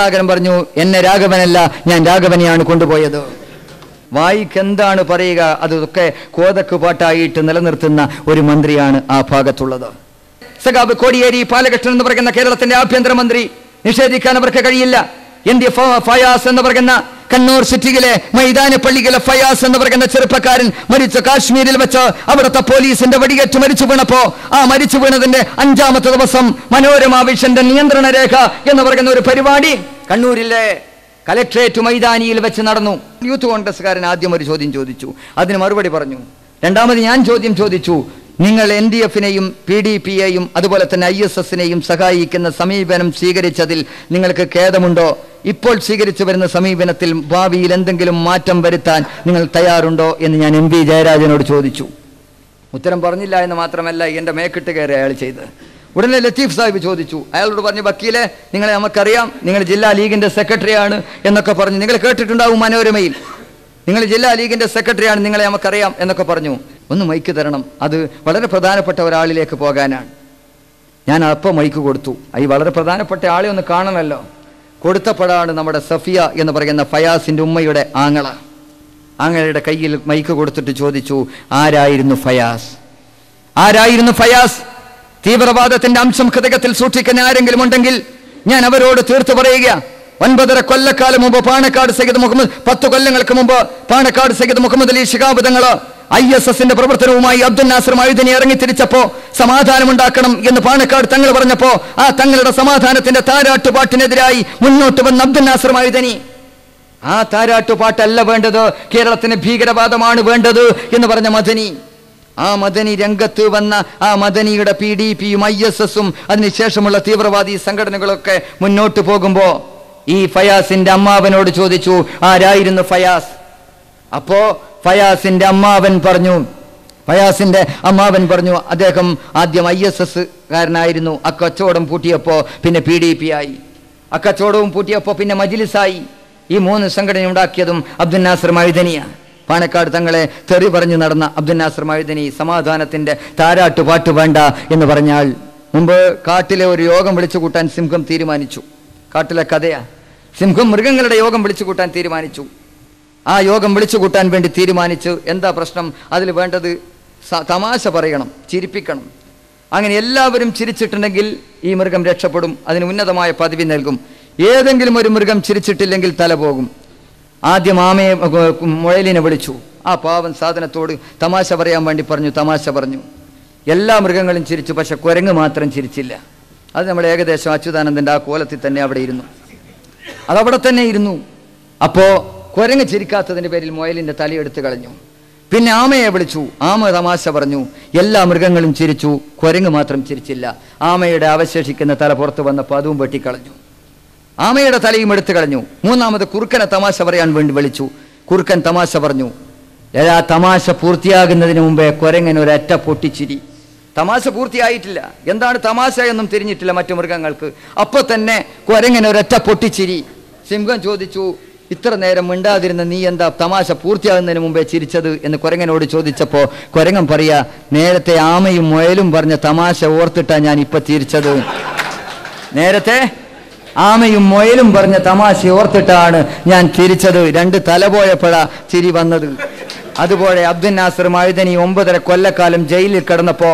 സുധാകരൻ പറഞ്ഞു എന്നെ രാഘവനല്ല ഞാൻ രാഘവനെയാണ് കൊണ്ടുപോയത്. വായിക്ക് എന്താണ് പറയുക അതൊക്കെ കോതക്ക് പാട്ടായിട്ട് നിലനിർത്തുന്ന ഒരു മന്ത്രിയാണ് ആ ഭാഗത്തുള്ളത്. സഖാബ് കോടിയേരി പാലകൃഷ്ണൻ എന്ന് പറയുന്ന കേരളത്തിന്റെ ആഭ്യന്തരമന്ത്രി. നിഷേധിക്കാൻ അവർക്ക് കഴിയില്ല. ഫ- ഫയാസ് എന്ന് പറയുന്ന കണ്ണൂർ സിറ്റിയിലെ മൈതാനപ്പള്ളിയിലെ ഫയാസ് എന്ന് പറയുന്ന ചെറുപ്പക്കാരൻ മരിച്ച കാശ്മീരിൽ വെച്ച് അവിടുത്തെ പോലീസിന്റെ വെടിയേറ്റ് മരിച്ചു വീണപ്പോ ആ മരിച്ചു വീണതിന്റെ അഞ്ചാമത്തെ ദിവസം മനോരമ വിഷന്റെ നിയന്ത്രണ രേഖ എന്ന് പറയുന്ന ഒരു പരിപാടി കണ്ണൂരിലെ കലക്ട്രേറ്റ് മൈതാനിയിൽ വെച്ച് നടന്നു. യൂത്ത് കോൺഗ്രസ്സുകാരൻ ആദ്യം ഒരു ചോദ്യം ചോദിച്ചു. അതിന് മറുപടി പറഞ്ഞു. രണ്ടാമത് ഞാൻ ചോദ്യം ചോദിച്ചു. നിങ്ങൾ എൻ ഡി എഫിനെയും പി ഡി പിയെയും അതുപോലെ തന്നെ ഐ എസ് എസിനെയും സഹായിക്കുന്ന സമീപനം സ്വീകരിച്ചതിൽ നിങ്ങൾക്ക് ഖേദമുണ്ടോ? ഇപ്പോൾ സ്വീകരിച്ചു വരുന്ന സമീപനത്തിൽ ഭാവിയിൽ എന്തെങ്കിലും മാറ്റം വരുത്താൻ നിങ്ങൾ തയ്യാറുണ്ടോ എന്ന് ഞാൻ എം വി ജയരാജനോട് ചോദിച്ചു. ഉത്തരം പറഞ്ഞില്ല എന്ന് മാത്രമല്ല എന്റെ മേക്കിട്ട് കയറി അയാൾ ചെയ്ത്. ഉടനെ ലത്തീഫ് സാഹിബ് ചോദിച്ചു. അയാളോട് പറഞ്ഞു വക്കീലെ നിങ്ങളെ നമുക്കറിയാം നിങ്ങൾ ജില്ലാ ലീഗിന്റെ സെക്രട്ടറിയാണ് എന്നൊക്കെ പറഞ്ഞു. നിങ്ങൾ കേട്ടിട്ടുണ്ടാവും മനോരമയിൽ. നിങ്ങൾ ജില്ലാ ലീഗിന്റെ സെക്രട്ടറിയാണ് നിങ്ങളെ നമുക്കറിയാം എന്നൊക്കെ പറഞ്ഞു. ഒന്ന് മൈക്ക് തരണം. അത് വളരെ പ്രധാനപ്പെട്ട ഒരാളിലേക്ക് പോകാനാണ്. ഞാൻ അപ്പം മൈക്ക് കൊടുത്തു. ഈ വളരെ പ്രധാനപ്പെട്ട ആളെ ഒന്ന് കാണണമല്ലോ. കൊടുത്തപ്പോഴാണ് നമ്മുടെ സഫിയ എന്ന് പറയുന്ന ഫയാസിന്റെ ഉമ്മയുടെ ആങ്ങള. ആങ്ങളയുടെ കയ്യിൽ മൈക്ക് കൊടുത്തിട്ട് ചോദിച്ചു ആരായിരുന്നു ഫയാസ്? ആരായിരുന്നു ഫയാസ്? തീവ്രവാദത്തിന്റെ അംശം ഹൃദയത്തിൽ സൂക്ഷിക്കുന്ന ആരെങ്കിലും ഉണ്ടെങ്കിൽ ഞാൻ അവരോട് തീർത്തു പറയുക. ഒൻപതര കൊല്ലക്കാലം മുമ്പ് പാണക്കാട് സയ്യിദ് മുഹമ്മദ് പത്ത് കൊല്ലങ്ങൾക്ക് മുമ്പ് പാണക്കാട് സയ്യിദ് മുഹമ്മദ് അലി ശിഖാബ് തങ്ങൾ ഐ എസ് എസിന്റെ പ്രവർത്തനവുമായി അബ്ദുൽ നാസർ മൈദിനെ ഇറങ്ങി തിരിച്ചപ്പോ സമാധാനമുണ്ടാക്കണം എന്ന് പാണക്കാട് തങ്ങൾ പറഞ്ഞപ്പോ ആ തങ്ങളുടെ സമാധാനത്തിന്റെ താരാട്ടുപാട്ടിനെതിരായി മുന്നോട്ട് വന്ന അബ്ദുൽ നാസർ മൈദനി. ആ താരാട്ടുപാട്ടല്ല വേണ്ടത് കേരളത്തിന് ഭീകരവാദമാണ് വേണ്ടത് എന്ന് പറഞ്ഞ മദനി. ആ മദനി രംഗത്ത് വന്ന ആ മദനിയുടെ പി ഡി പിയും ഐ എസ് എസും അതിനുശേഷമുള്ള തീവ്രവാദി സംഘടനകളൊക്കെ മുന്നോട്ട് പോകുമ്പോ ഈ ഫയാസിന്റെ അമ്മാവനോട് ചോദിച്ചു ആരായിരുന്നു ഫയാസ്? അപ്പോ ഫയാസിന്റെ അമ്മാവൻ പറഞ്ഞു. ഫയാസിന്റെ അമ്മാവൻ പറഞ്ഞു അദ്ദേഹം ആദ്യം ഐ എസ് എസ് കാരനായിരുന്നു അക്കച്ചവടം പൂട്ടിയപ്പോ പിന്നെ പി ഡി പി ആയി. അക്കച്ചവടവും പൂട്ടിയപ്പോ പിന്നെ മജിലിസായി. ഈ മൂന്ന് സംഘടന ഉണ്ടാക്കിയതും അബ്ദുൽ നാസർ മഴുതനിയ പാണക്കാട് തങ്ങളെ തെറി പറഞ്ഞു നടന്ന അബ്ദുൽ നാസർ മഴുതനി സമാധാനത്തിന്റെ താരാട്ട് പാട്ട് വേണ്ട എന്ന് പറഞ്ഞാൽ മുമ്പ് കാട്ടിലെ ഒരു യോഗം വിളിച്ചു കൂട്ടാൻ സിംഹം തീരുമാനിച്ചു. കാട്ടിലെ കഥയാ. സിംഹം മൃഗങ്ങളുടെ യോഗം വിളിച്ചു കൂട്ടാൻ തീരുമാനിച്ചു. ആ യോഗം വിളിച്ചു കൂട്ടാൻ വേണ്ടി തീരുമാനിച്ചു. എന്താ പ്രശ്നം? അതിൽ വേണ്ടത് തമാശ പറയണം ചിരിപ്പിക്കണം. അങ്ങനെ എല്ലാവരും ചിരിച്ചിട്ടുണ്ടെങ്കിൽ ഈ മൃഗം രക്ഷപ്പെടും അതിന് ഉന്നതമായ പദവി നൽകും. ഏതെങ്കിലും ഒരു മൃഗം ചിരിച്ചിട്ടില്ലെങ്കിൽ തല പോകും. ആദ്യം ആമയെ മുഴലിനെ വിളിച്ചു. ആ പാവൻ സാധനത്തോട് തമാശ പറയാൻ വേണ്ടി പറഞ്ഞു തമാശ പറഞ്ഞു. എല്ലാ മൃഗങ്ങളും ചിരിച്ചു പക്ഷെ കുരങ്ങ് മാത്രം ചിരിച്ചില്ല. അത് നമ്മൾ ഏകദേശം അച്യുതാനന്ദന്റെ ആ കോലത്തിൽ തന്നെ അവിടെ ഇരുന്നു. അതവിടെ തന്നെ ഇരുന്നു. അപ്പോ കുരങ്ങ് ചിരിക്കാത്തതിന്റെ പേരിൽ മുയലിന്റെ തലയെടുത്ത് കളഞ്ഞു. പിന്നെ ആമയെ വിളിച്ചു. ആമ തമാശ പറഞ്ഞു. എല്ലാ മൃഗങ്ങളും ചിരിച്ചു. കുരങ്ങ് മാത്രം ചിരിച്ചില്ല. ആമയുടെ അവശേഷിക്കുന്ന തല പുറത്ത് വന്നപ്പോൾ അതും വെട്ടിക്കളഞ്ഞു. ആമയുടെ തലയും എടുത്തു കളഞ്ഞു. മൂന്നാമത് കുറുക്കനെ തമാശ പറയാൻ വേണ്ടി വിളിച്ചു. കുറുക്കൻ തമാശ പറഞ്ഞു. എല്ലാ തമാശ പൂർത്തിയാകുന്നതിന് മുമ്പേ കുരങ്ങൻ ഒരറ്റ പൊട്ടിച്ചിരി. തമാശ പൂർത്തിയായിട്ടില്ല. എന്താണ് തമാശ എന്നും തിരിഞ്ഞിട്ടില്ല മറ്റു മൃഗങ്ങൾക്ക്. അപ്പൊ തന്നെ കുരങ്ങൻ ഒരൊറ്റ പൊട്ടിച്ചിരി. സിംഹം ചോദിച്ചു ഇത്ര നേരം മിണ്ടാതിരുന്ന നീ എന്താ തമാശ പൂർത്തിയാകുന്നതിന് മുമ്പേ ചിരിച്ചത് എന്ന് കുരങ്ങനോട് ചോദിച്ചപ്പോ കുരങ്ങൻ പറയാ നേരത്തെ ആമയും മുയലും പറഞ്ഞ തമാശ ഓർത്തിട്ടാ ഞാൻ ഇപ്പൊ ചിരിച്ചത്. നേരത്തെ ആമയും മുയലും പറഞ്ഞ തമാശ ഓർത്തിട്ടാണ് ഞാൻ ചിരിച്ചത്. രണ്ട് തല പോയപ്പോഴാ ചിരി വന്നത്. അതുപോലെ അബ്ദുൽ നാസർ മഴുതനി ഒമ്പതര കൊല്ലക്കാലം ജയിലിൽ കിടന്നപ്പോ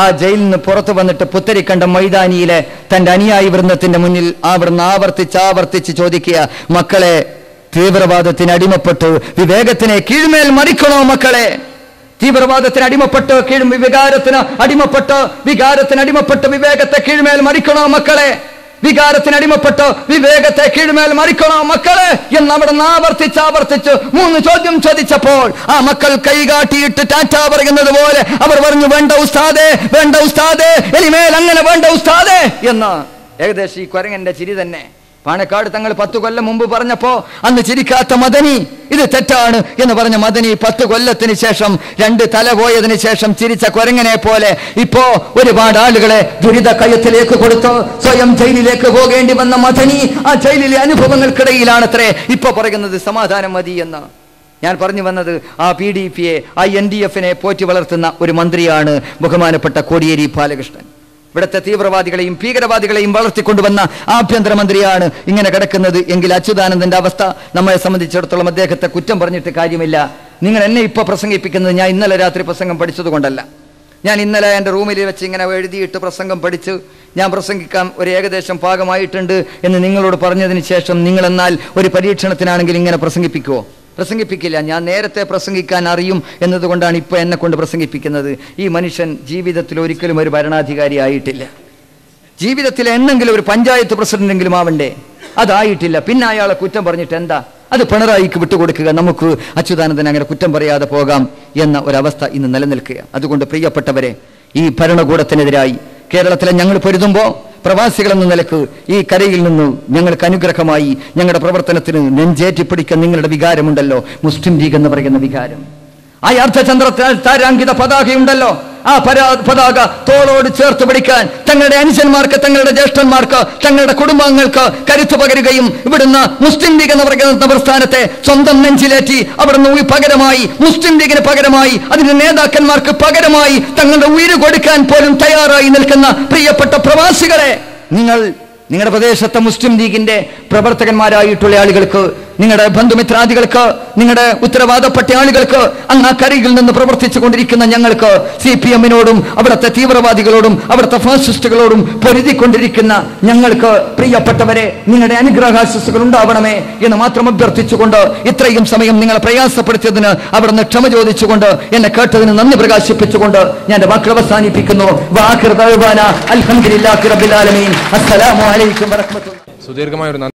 ആ ജയിലിൽ നിന്ന് പുറത്തു വന്നിട്ട് പുത്തരിക്കണ്ട മൈതാനിയിലെ തന്റെ അനുയായി വൃന്ദത്തിന്റെ മുന്നിൽ അവിടുന്ന് ആവർത്തിച്ച് ആവർത്തിച്ച് ചോദിക്കുക മക്കളെ തീവ്രവാദത്തിന് അടിമപ്പെട്ട്. വിവേകത്തിനെ കീഴ്മേൽ മറിക്കണോ മക്കളെ? തീവ്രവാദത്തിന് അടിമപ്പെട്ട് കീഴ് വികാരത്തിന് അടിമപ്പെട്ട് വികാരത്തിന് അടിമപ്പെട്ട് വിവേകത്തെ കീഴ്മേൽ മറിക്കണോ മക്കളെ? വികാരത്തിന് അടിമപ്പെട്ട് വിവേകത്തെ കീഴ്മേൽ മറിക്കണോ മക്കളെ? എന്ന് അവിടെ ആവർത്തിച്ച് ആവർത്തിച്ച് മൂന്ന് ചോദ്യം ചോദിച്ചപ്പോൾ ആ മക്കൾ കൈകാട്ടിയിട്ട് ടാറ്റ പറയുന്നത് പോലെ അവർ പറഞ്ഞു വേണ്ട ഉസ്താദേ വേണ്ട ഉസ്താദേ ഇനിമേൽ അങ്ങനെ വേണ്ട ഉസ്താദേ എന്ന്. ഏകദേശം ഈ കുരങ്ങന്റെ ചിരി തന്നെ. പാണക്കാട് തങ്ങൾ പത്ത് കൊല്ലം മുമ്പ് പറഞ്ഞപ്പോ അന്ന് ചിരിക്കാത്ത മദനി ഇത് തെറ്റാണ് എന്ന് പറഞ്ഞ മദനി പത്ത് കൊല്ലത്തിന് ശേഷം രണ്ട് തല പോയതിനു ശേഷം ചിരിച്ച കൊരങ്ങനെ പോലെ ഇപ്പോ ഒരുപാട് ആളുകളെ ദുരിത കയത്തിലേക്ക് കൊടുത്ത് സ്വയം ജയിലിലേക്ക് പോകേണ്ടി വന്ന മദനി ആ ജയിലിലെ അനുഭവങ്ങൾക്കിടയിലാണത്രേ. ഇപ്പൊ പറയുന്നത് സമാധാനം മതി എന്ന്. ഞാൻ പറഞ്ഞു വന്നത് ആ പി ഡി പിയെ ആ എൻ ഡി എഫിനെ പോറ്റി വളർത്തുന്ന ഒരു മന്ത്രിയാണ് ബഹുമാനപ്പെട്ട കോടിയേരി ബാലകൃഷ്ണൻ. ഇവിടുത്തെ തീവ്രവാദികളെയും ഭീകരവാദികളെയും വളർത്തിക്കൊണ്ടുവന്ന ആഭ്യന്തരമന്ത്രിയാണ് ഇങ്ങനെ കിടക്കുന്നത് എങ്കിൽ അച്യുതാനന്ദന്റെ അവസ്ഥ നമ്മളെ സംബന്ധിച്ചിടത്തോളം അദ്ദേഹത്തെ കുറ്റം പറഞ്ഞിട്ട് കാര്യമില്ല. നിങ്ങൾ എന്നെ ഇപ്പോൾ പ്രസംഗിപ്പിക്കുന്നത് ഞാൻ ഇന്നലെ രാത്രി പ്രസംഗം പഠിച്ചതുകൊണ്ടല്ല. ഞാൻ ഇന്നലെ എന്റെ റൂമിൽ വെച്ച് ഇങ്ങനെ എഴുതിയിട്ട് പ്രസംഗം പഠിച്ച് ഞാൻ പ്രസംഗിക്കാൻ ഒരു ഏകദേശം ഭാഗമായിട്ടുണ്ട് എന്ന് നിങ്ങളോട് പറഞ്ഞതിന് ശേഷം നിങ്ങളെന്നാൽ ഒരു പരീക്ഷണത്തിനാണെങ്കിൽ ഇങ്ങനെ പ്രസംഗിപ്പിക്കുമോ പ്രസംഗിപ്പിക്കില്ല. ഞാൻ നേരത്തെ പ്രസംഗിക്കാൻ അറിയും എന്നതുകൊണ്ടാണ് ഇപ്പോൾ എന്നെ കൊണ്ട് പ്രസംഗിപ്പിക്കുന്നത്. ഈ മനുഷ്യൻ ജീവിതത്തിൽ ഒരിക്കലും ഒരു ഭരണാധികാരി ആയിട്ടില്ല. ജീവിതത്തിൽ എന്നെങ്കിലും ഒരു പഞ്ചായത്ത് പ്രസിഡന്റെങ്കിലും ആവണ്ടേ? അതായിട്ടില്ല. പിന്നെ അയാളെ കുറ്റം പറഞ്ഞിട്ട് എന്താ? അത് പിണറായിക്ക് വിട്ടുകൊടുക്കുക. നമുക്ക് അച്യുതാനന്ദൻ അങ്ങനെ കുറ്റം പറയാതെ പോകാം എന്ന ഒരവസ്ഥ ഇന്ന് നിലനിൽക്കുക. അതുകൊണ്ട് പ്രിയപ്പെട്ടവരെ ഈ ഭരണകൂടത്തിനെതിരായി കേരളത്തിലെ ഞങ്ങൾ പൊരുതുമ്പോൾ പ്രവാസികളെന്ന നിലയ്ക്ക് ഈ കരയിൽ നിന്ന് ഞങ്ങൾക്ക് അനുഗ്രഹമായി ഞങ്ങളുടെ പ്രവർത്തനത്തിന് നെഞ്ചേറ്റിപ്പിടിക്കാൻ നിങ്ങളുടെ വികാരമുണ്ടല്ലോ. മുസ്ലിം ലീഗ് എന്ന് പറയുന്ന വികാരം. ആ അർദ്ധചന്ദ്ര താരാങ്കിത പതാകയുണ്ടല്ലോ. ആ പരാ പതാക തോളോട് ചേർത്ത് പിടിക്കാൻ തങ്ങളുടെ അനുജന്മാർക്ക് തങ്ങളുടെ ജ്യേഷ്ഠന്മാർക്ക് തങ്ങളുടെ കുടുംബാംഗങ്ങൾക്ക് കരുത്തു പകരുകയും ഇവിടുന്ന് മുസ്ലിം ലീഗ് എന്ന് പറയുന്ന പ്രസ്ഥാനത്തെ സ്വന്തം നെഞ്ചിലേറ്റി അവിടുന്ന് പകരമായി മുസ്ലിം ലീഗിന് പകരമായി അതിന്റെ നേതാക്കന്മാർക്ക് പകരമായി തങ്ങളുടെ ഉയിര് കൊടുക്കാൻ പോലും തയ്യാറായി നിൽക്കുന്ന പ്രിയപ്പെട്ട പ്രവാസികളെ നിങ്ങൾ നിങ്ങളുടെ പ്രദേശത്തെ മുസ്ലിം ലീഗിന്റെ പ്രവർത്തകന്മാരായിട്ടുള്ള ആളുകൾക്ക് നിങ്ങളുടെ ബന്ധുമിത്രാദികൾക്ക് നിങ്ങളുടെ ഉത്തരവാദപ്പെട്ട ആളുകൾക്ക് അങ്ങ് ആ കരയിൽ നിന്ന് പ്രവർത്തിച്ചു കൊണ്ടിരിക്കുന്ന ഞങ്ങൾക്ക് സി പി എമ്മിനോടും അവിടുത്തെ തീവ്രവാദികളോടും അവിടുത്തെ ഫാസിസ്റ്റുകളോടും പൊരുതിക്കൊണ്ടിരിക്കുന്ന ഞങ്ങൾക്ക് പ്രിയപ്പെട്ടവരെ നിങ്ങളുടെ അനുഗ്രഹാശസ്സുകൾ ഉണ്ടാവണമേ എന്ന് മാത്രം അഭ്യർത്ഥിച്ചുകൊണ്ട് ഇത്രയും സമയം നിങ്ങളെ പ്രയാസപ്പെടുത്തിയതിന് അവിടുന്ന് ക്ഷമ ചോദിച്ചുകൊണ്ട് എന്നെ കേട്ടതിന് നന്ദി പ്രകാശിപ്പിച്ചുകൊണ്ട് ഞാൻ എന്റെ വാക്കുകൾ അവസാനിപ്പിക്കുന്നു. അസ്സലാമു അലൈക്കും സുദീർഘമായ ഒരു